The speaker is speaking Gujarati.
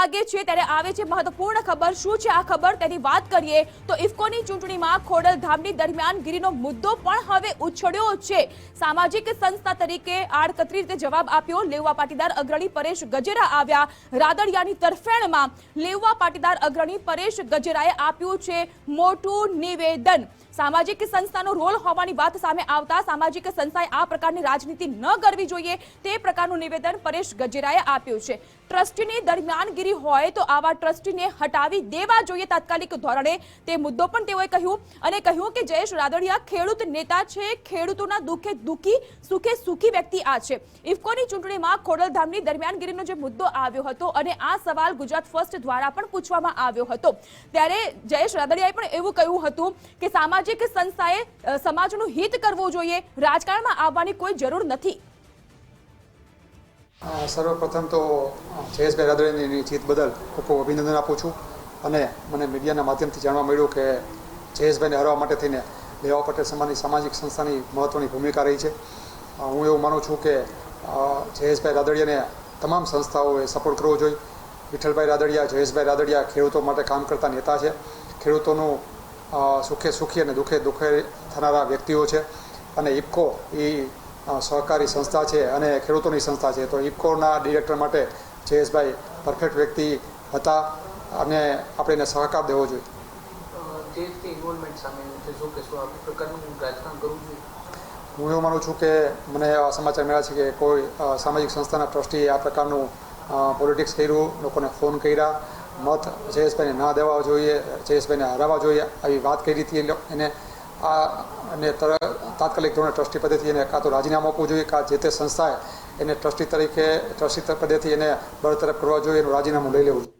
વાગે છે ત્યારે આવે છે મહત્વપૂર્ણ ખબર. શું છે આ ખબર? તેની વાત કરીએ તો ઇફકોની ચૂંટણીમાં ખોડલધામની દરમિયાનગીરીનો મુદ્દો પણ હવે ઉછળ્યો છે. સામાજિક સંસ્થા તરીકે આડકતરી રીતે જવાબ આપ્યો. લેવા પાટીદાર અગ્રણી પરેશ ગજેરા આવ્યા. રાદડિયાની તરફેણમાં લેવા પાટીદાર અગ્રણી પરેશ ગજેરાએ આપ્યું છે મોટું નિવેદન. સામાજિક સંસ્થાનો રોલ હોવાની વાત સામે આવતા સામાજિક સંસ્થાએ આ પ્રકારની રાજનીતિ ન કરવી જોઈએ તે પ્રકારનું નિવેદન પરેશ ગજેરાએ આપ્યું છે. ટ્રસ્ટીની દરમિયાનગીરી હોય તો આવા ટ્રસ્ટીને હટાવી દેવા જોઈએ તાત્કાલિક ધોરણે. તે મુદ્દો પણ તેઓએ કહ્યું અને કહ્યું કે જયેશ રાદડિયા ખેડૂત નેતા છે, ખેડૂતોના દુઃખે દુઃખી, સુખે સુખી વ્યક્તિ આ છે. ઇફકોની ચૂંટણીમાં ખોડલધામની દરમિયાનગીરીનો જે મુદ્દો આવ્યો હતો અને આ સવાલ ગુજરાત ફર્સ્ટ દ્વારા પણ પૂછવામાં આવ્યો હતો. ત્યારે જયેશ રાદડિયાએ પણ એવું કહ્યું હતું કે સામાજિક સંસ્થાએ સમાજનું હિત કરવું જોઈએ, રાજકારણમાં આવવાની કોઈ જરૂર નથી. સર્વપ્રથમ તો જયેશભાઈ રાદડિયાની જીત બદલ ખૂબ ખૂબ અભિનંદન આપું છું અને મને મીડિયાના માધ્યમથી જાણવા મળ્યું કે જયેશભાઈને હરાવવા માટે થઈને લેવા પટેલ સમાજની સામાજિક સંસ્થાની મહત્ત્વની ભૂમિકા રહી છે. હું એવું માનું છું કે જયેશભાઈ રાદડિયાને તમામ સંસ્થાઓએ સપોર્ટ કરવો જોઈએ. વિઠ્ઠલભાઈ રાદડિયા, જયેશભાઈ રાદડિયા ખેડૂતો માટે કામ કરતા નેતા છે. ખેડૂતોનું સુખે સુખી અને દુઃખે દુઃખે થનારા વ્યક્તિઓ છે. અને ઇફકો એ સહકારી સંસ્થા છે અને ખેડૂતોની સંસ્થા છે. તો ઇફકોના ડિરેક્ટર માટે જયેશભાઈ પરફેક્ટ વ્યક્તિ હતા અને આપણે એને સહકાર દેવો જોઈએ. હું એવું માનું છું કે મને એવા સમાચાર મળ્યા છે કે કોઈ સામાજિક સંસ્થાના ટ્રસ્ટીએ આ પ્રકારનું પોલિટિક્સ કર્યું. લોકોને ફોન કર્યા. મત જયેશભાઈને ના દેવા જોઈએ જયેશભાઈને હરાવવા જોઈએ. આવી વાત કરી હતી એને આ અને તર તાત્કાલિક ધોરણે ટ્રસ્ટી પદેથી એને કાં તો રાજીનામું આપવું જોઈએ, કાં જે તે સંસ્થાએ એને ટ્રસ્ટી તરીકે, ટ્રસ્ટી પદેથી એને બરતરફ કરવા જોઈએ, એનું રાજીનામું લઈ લેવું જોઈએ.